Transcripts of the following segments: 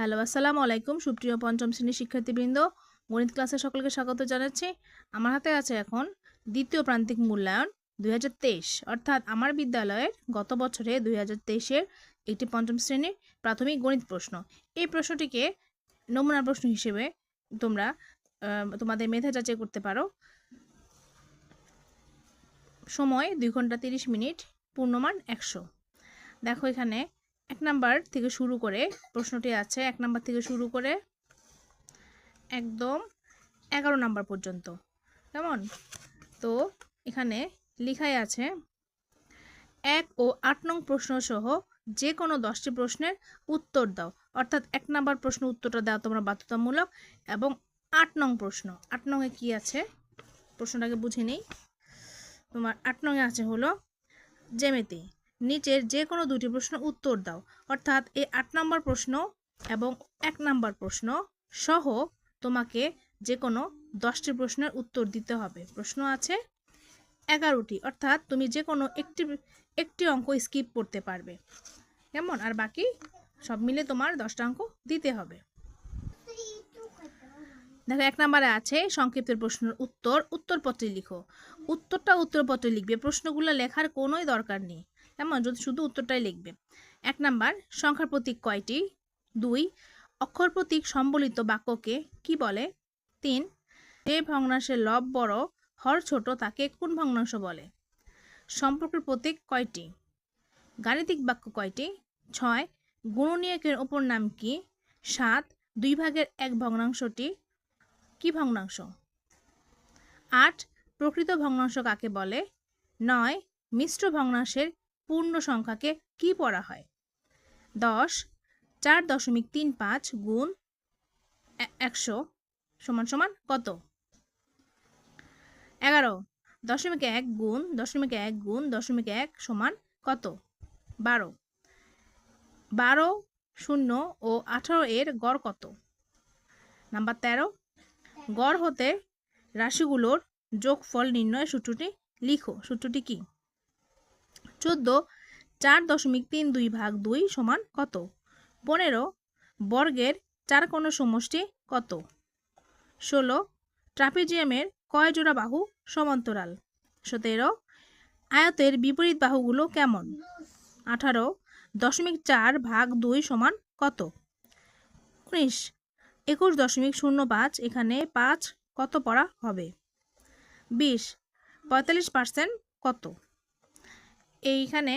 Hello, আসসালামু আলাইকুম সুপ্রিয় পঞ্চম শ্রেণির শিক্ষার্থীবৃন্দ। গণিত ক্লাসে সকলকে স্বাগত জানাচ্ছি। আমার হাতে আছে এখন দ্বিতীয় প্রান্তিক মূল্যায়ন দুই হাজার তেইশ, অর্থাৎ আমার বিদ্যালয়ের গত বছরে দুই হাজার একটি পঞ্চম শ্রেণির প্রাথমিক গণিত প্রশ্ন। এই প্রশ্নটিকে নমুনা প্রশ্ন হিসেবে তোমরা তোমাদের মেধা যাচাই করতে পারো। সময় দুই ঘণ্টা তিরিশ মিনিট, পূর্ণমান একশো। দেখো এখানে এক নাম্বার থেকে শুরু করে, প্রশ্নটি আছে, এক নাম্বার থেকে শুরু করে একদম এগারো নাম্বার পর্যন্ত। কেমন? তো এখানে লিখাই আছে, এক ও আট নং প্রশ্ন সহ যে কোনো দশটি প্রশ্নের উত্তর দাও। অর্থাৎ এক নাম্বার প্রশ্ন উত্তরটা দেওয়া তোমরা বাধ্যতামূলক এবং আট নং প্রশ্ন। আট নংয়ে কি আছে? প্রশ্নটাকে বুঝে নিই। তোমার আট নংয়ে আছে হলো জ্যামিতি। নিচের যে কোনো দুটি প্রশ্ন উত্তর দাও। অর্থাৎ এই আট নম্বর প্রশ্ন এবং এক নম্বর প্রশ্ন সহ তোমাকে যে কোনো দশটি প্রশ্নের উত্তর দিতে হবে। প্রশ্ন আছে এগারোটি। অর্থাৎ তুমি যে কোনো একটি একটি অঙ্ক স্কিপ করতে পারবে। কেমন? আর বাকি সব মিলে তোমার দশটা অঙ্ক দিতে হবে। দেখো, এক নম্বরে আছে সংক্ষিপ্তের প্রশ্নের উত্তর। উত্তরপত্রে লিখো। উত্তরটা উত্তরপত্রে লিখবে। প্রশ্নগুলো লেখার কোনোই দরকার নেই। কেমন যদি শুধু উত্তরটাই লিখবে। এক নাম্বার, সংখ্যার প্রতীক কয়টি? দুই, অক্ষর প্রতীক সম্বলিত বাক্যকে কি বলে? তিন, যে ভগ্নাংশের লব বড়, হর ছোট, তাকে কোন ভগ্নাংশ বলে? সম্পর্কের প্রতীক কয়টি? গাণিতিক বাক্য কয়টি? ছয়, গুণনীয়কের ওপর নাম কি? সাত, দুই ভাগের এক ভগ্নাংশটি কি ভগ্নাংশ? আট, প্রকৃত ভগ্নাংশ কাকে বলে? নয়, মিশ্র ভগ্নাংশের পূর্ণ সংখ্যাকে কি পড়া হয়? দশ, চার দশমিক তিন পাঁচ গুণ একশো সমান সমান কত? এগারো, দশমিক এক গুণ, দশমিক এক গুণ, দশমিক এক সমান কত? বারো বারো শূন্য ও আঠারো এর গড় কত? নাম্বার তেরো, গড় হতে রাশিগুলোর যোগফল নির্ণয় সূত্রটি লিখো। সূত্রটি কি? চোদ্দ চার দশমিক তিন দুই ভাগ দুই সমান কত? পনেরো বর্গের চার কোণ সমষ্টি কত? ষোলো ট্রাপিজিয়ামের কয় জোড়া বাহু সমান্তরাল? সতেরো আয়তের বিপরীত বাহুগুলো কেমন? আঠারো দশমিক চার ভাগ দুই সমান কত? উনিশ একুশ দশমিক শূন্য পাঁচ এখানে পাঁচ কত পড়া হবে? বিশ পঁয়তাল্লিশ পার্সেন্ট কত? এইখানে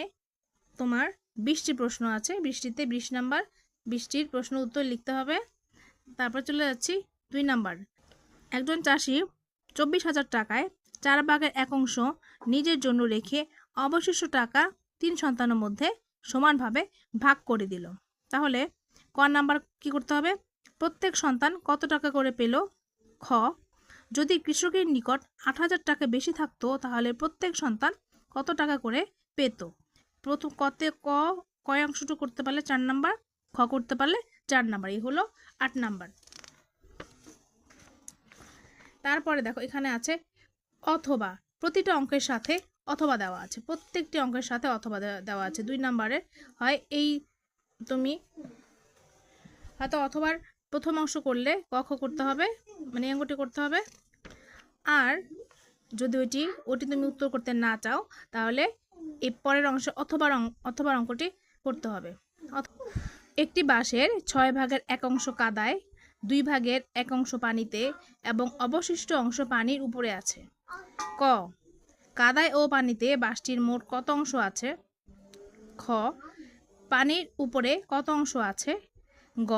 তোমার বৃষ্টি প্রশ্ন আছে। বৃষ্টিতে বিশ নাম্বার, বৃষ্টির প্রশ্ন উত্তর লিখতে হবে। তারপর চলে যাচ্ছি দুই নাম্বার। একজন চাষি চব্বিশ হাজার টাকায় চার ভাগের এক অংশ নিজের জন্য রেখে অবশিষ্ট টাকা তিন সন্তানের মধ্যে সমানভাবে ভাগ করে দিল। তাহলে ক নাম্বার কি করতে হবে? প্রত্যেক সন্তান কত টাকা করে পেল? খ, যদি কৃষকের নিকট আট হাজার টাকা বেশি থাকতো, তাহলে প্রত্যেক সন্তান কত টাকা করে পেত। প্রথম কতে ক, কয় অংশটুকু করতে পারলে চার নাম্বার, খ করতে পারলে চার নাম্বার, এই হলো আট নাম্বার। তারপরে দেখো এখানে আছে অথবা, প্রতিটা অঙ্কের সাথে অথবা দেওয়া আছে, প্রত্যেকটি অঙ্কের সাথে অথবা দেওয়া- আছে। দুই নাম্বারে হয় এই তুমি হয়তো অথবার প্রথম অংশ করলে ক, খ করতে হবে মানে অঙ্কটি করতে হবে। আর যদি ওইটি ওটি তুমি উত্তর করতে না চাও, তাহলে এই পরের অংশ অথবা অথবা অঙ্কটি করতে হবে। একটি বাঁশের ছয় ভাগের এক অংশ কাদায়, দুই ভাগের এক অংশ পানিতে এবং অবশিষ্ট অংশ পানির উপরে আছে। ক, কাদায় ও পানিতে বাঁশটির মোট কত অংশ আছে? খ, পানির উপরে কত অংশ আছে? গ,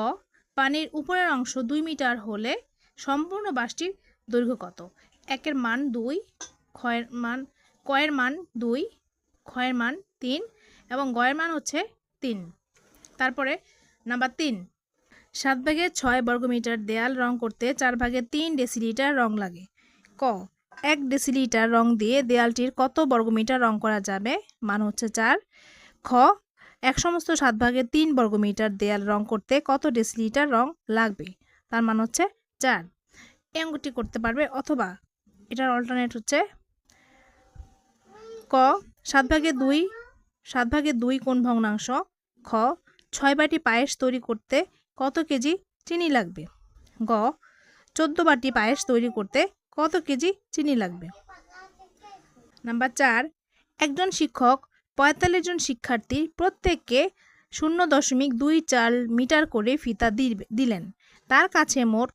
পানির উপরের অংশ দুই মিটার হলে সম্পূর্ণ বাঁশটির দৈর্ঘ্য কত? একের মান দুই, ক্ষয়ের মান, কয়ের মান দুই ক্ষয়ের মান তিন এবং গয়ের মান হচ্ছে তিন। তারপরে নাম্বার তিন, সাত ভাগে ছয় বর্গমিটার দেয়াল রং করতে চার ভাগে তিন ডেসিলিটার রং লাগে। ক, এক ডেসিলিটার রং দিয়ে দেয়ালটির কত বর্গমিটার রং করা যাবে? মান হচ্ছে চার। খ, এক সমস্ত সাত ভাগে তিন বর্গমিটার দেয়াল রং করতে কত ডেসিলিটার রং লাগবে? তার মান হচ্ছে চার। এই অঙ্কটি করতে পারবে অথবা এটার অল্টারনেট হচ্ছে ক সাত ভাগে দুই, সাত ভাগে দুই কোন ভগ্নাংশ, খ, ছয় বাটি পায়েস তৈরি করতে কত কেজি চিনি লাগবে? গ, চোদ্দ বাটি পায়েস তৈরি করতে কত কেজি চিনি লাগবে? নাম্বার চার, একজন শিক্ষক পঁয়তাল্লিশ জন শিক্ষার্থী প্রত্যেককে শূন্য দশমিক দুই চার মিটার করে ফিতা দিলেন। তার কাছে মোট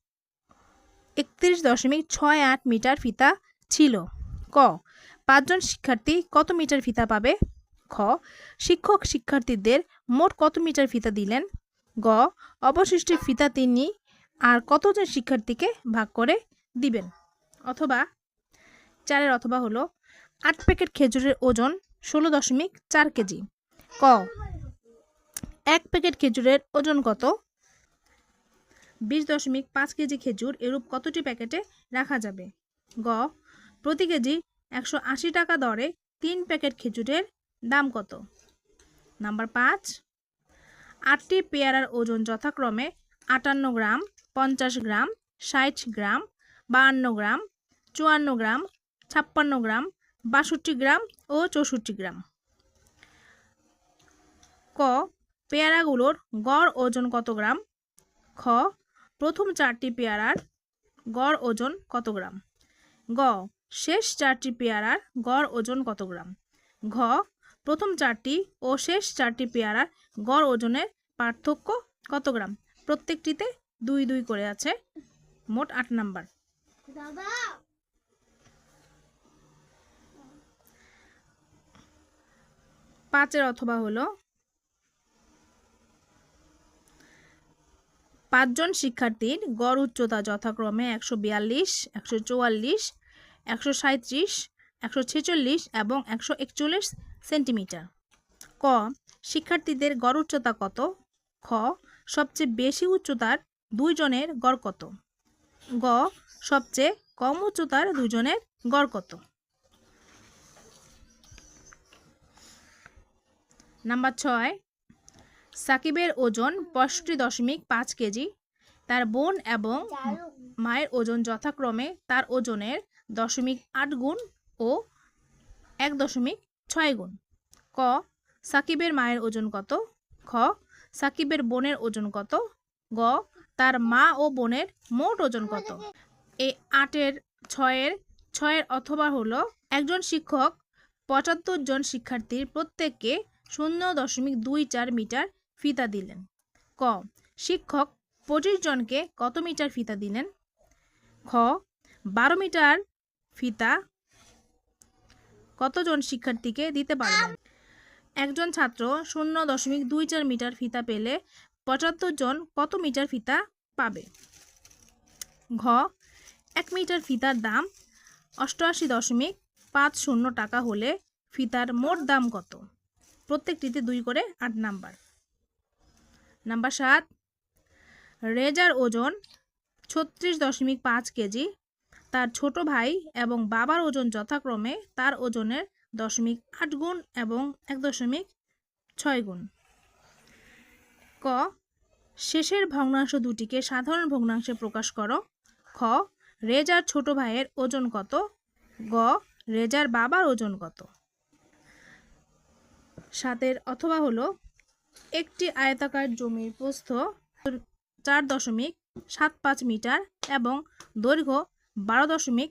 একত্রিশ দশমিক ছয় আট মিটার ফিতা ছিল। ক পাঁচজন শিক্ষার্থী কত মিটার ফিতা পাবে? খ, শিক্ষক শিক্ষার্থীদের মোট কত মিটার ফিতা দিলেন? গ, অবশিষ্ট ফিতা তিনি আর কতজন শিক্ষার্থীকে ভাগ করে দিবেন? অথবা চারের অথবা হলো আট প্যাকেট খেজুরের ওজন ষোলো দশমিক চার কেজি। ক, এক প্যাকেট খেজুরের ওজন কত? বিশ দশমিক পাঁচ কেজি খেজুর এরূপ কতটি প্যাকেটে রাখা যাবে? গ, প্রতি কেজি একশো আশি টাকা দরে তিন প্যাকেট খেজুরের দাম কত? নাম্বার পাঁচ, আটটি পেয়ারার ওজন যথাক্রমে আটান্ন গ্রাম, পঞ্চাশ গ্রাম, ষাট গ্রাম, বাহান্ন গ্রাম, চুয়ান্ন গ্রাম, ছাপ্পান্ন গ্রাম, বাষট্টি গ্রাম ও চৌষট্টি গ্রাম। ক, পেয়ারাগুলোর গড় ওজন কত গ্রাম? খ, প্রথম চারটি পেয়ারার গড় ওজন কত গ্রাম? গ শেষ চারটি পেয়ারার গড় ওজন কত গ্রাম? ঘ প্রথম চারটি ও শেষ চারটি পেয়ারার গড় ওজনের পার্থক্য কত গ্রাম? প্রত্যেকটিতে দুই দুই করে আছে মোট আট নাম্বার। পাঁচের অথবা হলো পাঁচজন শিক্ষার্থীর গড় উচ্চতা যথাক্রমে একশো বিয়াল্লিশ একশো চুয়াল্লিশ একশো সাঁত্রিশ একশো ছেচল্লিশ এবং একশো একচল্লিশ সেন্টিমিটার। ক, শিক্ষার্থীদের গড় উচ্চতা কত? খ, সবচেয়ে বেশি উচ্চতার দুইজনের গড় কত? গ, সবচেয়ে কম উচ্চতার দুজনের গড় কত? নাম্বার ছয়, সাকিবের ওজন পঁয়ষট্টি দশমিক পাঁচ কেজি। তার বোন এবং মায়ের ওজন যথাক্রমে তার ওজনের দশমিক আট গুণ ও এক দশমিক ছয় গুণ। ক, সাকিবের মায়ের ওজন কত? খ, সাকিবের বোনের ওজন কত? গ, তার মা ও বোনের মোট ওজন কত? এই আটের, ছয়ের ছয়ের অথবা হলো একজন শিক্ষক, পঁচাত্তর জন শিক্ষার্থীর প্রত্যেককে শূন্য দশমিক দুই চার মিটার ফিতা দিলেন। ক, শিক্ষক পঁচিশ জনকে কত মিটার ফিতা দিলেন? খ, বারো মিটার ফিতা। কতজন শিক্ষার্থীকে দিতে পারবেন একজন ছাত্র শূন্য দশমিক দুই চার মিটার ফিতা পেলে পঁচাত্তর জন কত মিটার ফিতা পাবে? ঘ, এক মিটার ফিতার দাম অষ্টআশি দশমিক পাঁচ শূন্য টাকা হলে ফিতার মোট দাম কত? প্রত্যেকটিতে দুই করে আট নাম্বার। নাম্বার সাত, রেজার ওজন ছত্রিশ দশমিক পাঁচ কেজি তার ছোট ভাই এবং বাবার ওজন যথাক্রমে তার ওজনের দশমিক আট গুণ এবং এক দশমিক ছয় গুণ। ক, শেষের ভগ্নাংশ দুটিকে সাধারণ ভগ্নাংশে প্রকাশ করো। খ, রেজার ছোট ভাইয়ের ওজন কত? গ, রেজার বাবার ওজন কত? সাতের অথবা হলো একটি আয়তাকার জমির প্রস্থ চার দশমিক সাত পাঁচ মিটার এবং দৈর্ঘ্য বারো দশমিক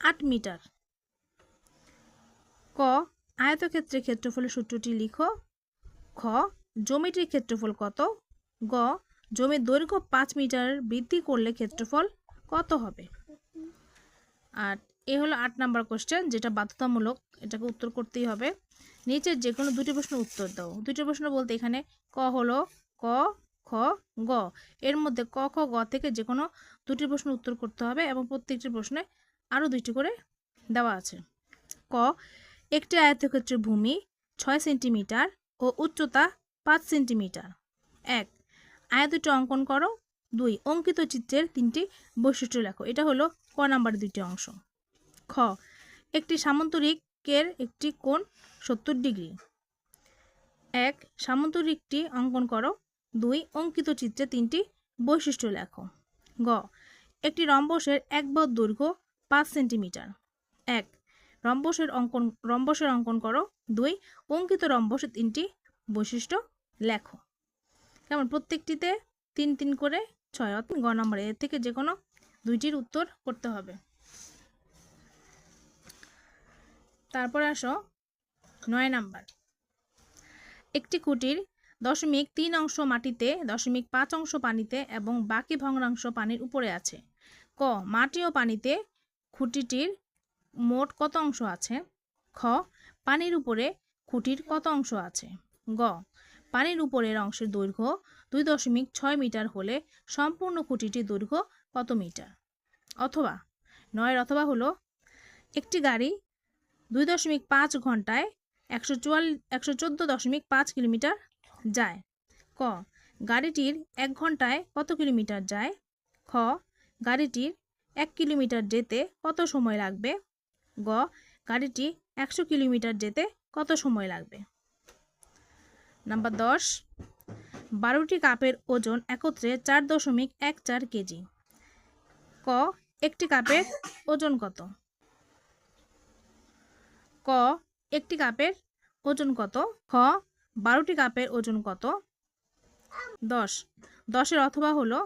আট মিটার। ক, আয়তক্ষেত্রের ক্ষেত্রফলের সূত্রটি লিখো। খ, জমিটির ক্ষেত্রফল কত? গ, জমির দৈর্ঘ্য পাঁচ মিটার বৃদ্ধি করলে ক্ষেত্রফল কত হবে? আর এ হলো আট নাম্বার কোশ্চেন যেটা বাধ্যতামূলক, এটাকে উত্তর করতেই হবে। নিচের যে কোনো দুটি প্রশ্ন উত্তর দাও। দুটি প্রশ্ন বলতে এখানে ক হলো ক খ, গ। এর মধ্যে ক, খ, গ থেকে যে কোনো দুটি প্রশ্ন উত্তর করতে হবে এবং প্রত্যেকটি প্রশ্নে আরও দুইটি করে দেওয়া আছে। ক, একটি আয়তক্ষেত্রের ভূমি ছয় সেন্টিমিটার ও উচ্চতা পাঁচ সেন্টিমিটার। এক, আয়তটি অঙ্কন করো। দুই, অঙ্কিত চিত্রের তিনটি বৈশিষ্ট্য লেখো। এটা হলো ক নাম্বার দুইটি অংশ। খ, একটি সামান্তরিকের একটি কোণ সত্তর ডিগ্রি। এক, সামান্তরিকটি অঙ্কন করো। দুই অঙ্কিত চিত্রে তিনটি বৈশিষ্ট্য লেখো। গ, একটি রম্বসের এক বাহুর দৈর্ঘ্য পাঁচ সেন্টিমিটার। এক, রম্বসের অঙ্কন রম্বসের অঙ্কন করো। দুই, অঙ্কিত রম্বসের তিনটি বৈশিষ্ট্য লেখো। কেমন? প্রত্যেকটিতে তিন তিন করে ছয়, অর্থাৎ গ নম্বরে এর থেকে যে কোনো দুইটির উত্তর করতে হবে। তারপর আসো নয় নাম্বার। একটি খুঁটির দশমিক তিন অংশ মাটিতে, দশমিক পাঁচ অংশ পানিতে এবং বাকি ভগ্নাংশ পানির উপরে আছে। ক, মাটি ও পানিতে খুঁটিটির মোট কত অংশ আছে? খ, পানির উপরে খুঁটির কত অংশ আছে? গ, পানির উপরের অংশের দৈর্ঘ্য দুই দশমিক ছয় মিটার হলে সম্পূর্ণ খুঁটিটির দৈর্ঘ্য কত মিটার? অথবা, নয়ের অথবা হলো, একটি গাড়ি দুই দশমিক পাঁচ ঘন্টায় একশো চুয়াল, একশো চোদ্দ দশমিক পাঁচ কিলোমিটার যায়। ক, গাড়িটির এক ঘন্টায় কত কিলোমিটার যায়? খ, গাড়িটির এক কিলোমিটার যেতে কত সময় লাগবে? গ, গাড়িটি একশো কিলোমিটার যেতে কত সময় লাগবে? নাম্বার দশ, বারোটি কাপের ওজন একত্রে চার দশমিক এক চার কেজি। ক, একটি কাপের ওজন কত? ক, একটি কাপের ওজন কত? খ বারোটি কাপের ওজন কত? দশ। দশের অথবা হলো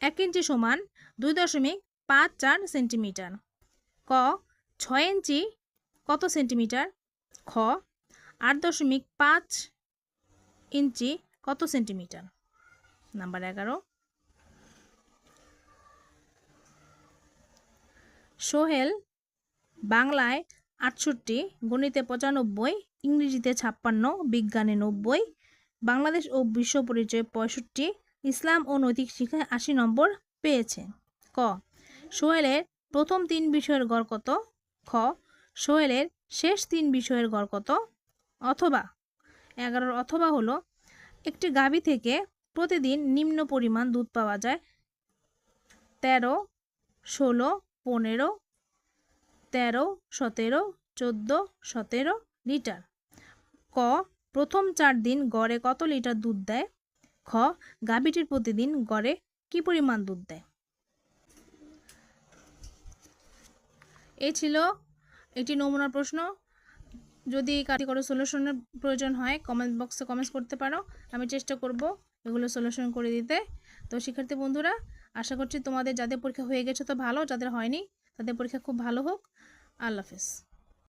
এক ইঞ্চি সমান দুই দশমিক পাঁচ চার সেন্টিমিটার। ক, ছয় ইঞ্চি কত সেন্টিমিটার? খ, আট দশমিক পাঁচ ইঞ্চি কত সেন্টিমিটার? নাম্বার এগারো। সোহেল বাংলায় আটষট্টি গণিতে পঁচানব্বই ইংরেজিতে ছাপ্পান্ন, বিজ্ঞানে নব্বই, বাংলাদেশ ও বিশ্ব পরিচয় পঁয়ষট্টি, ইসলাম ও নৈতিক শিক্ষায় আশি নম্বর পেয়েছে। ক, সোহেলের প্রথম তিন বিষয়ের গড় কত? খ, সোহেলের শেষ তিন বিষয়ের গড় কত? অথবা, এগারোর অথবা হলো, একটি গাভী থেকে প্রতিদিন নিম্ন পরিমাণ দুধ পাওয়া যায়। তেরো, ষোলো, পনেরো, তেরো, সতেরো, চোদ্দ, সতেরো লিটার। ক, প্রথম চার দিন গড়ে কত লিটার দুধ দেয়? খ, গাভীটির প্রতিদিন গড়ে কি পরিমাণ দুধ দেয়? এই ছিল একটি নমুনা প্রশ্ন। যদি কাটি করে সলিউশনের প্রয়োজন হয় কমেন্ট বক্সে কমেন্টস করতে পারো। আমি চেষ্টা করব এগুলো সলিউশন করে দিতে। তো শিক্ষার্থী বন্ধুরা, আশা করছি তোমাদের যাদের পরীক্ষা হয়ে গেছে তো ভালো, যাদের হয়নি তাদের পরীক্ষা খুব ভালো হোক। আল্লাহ হাফেজ।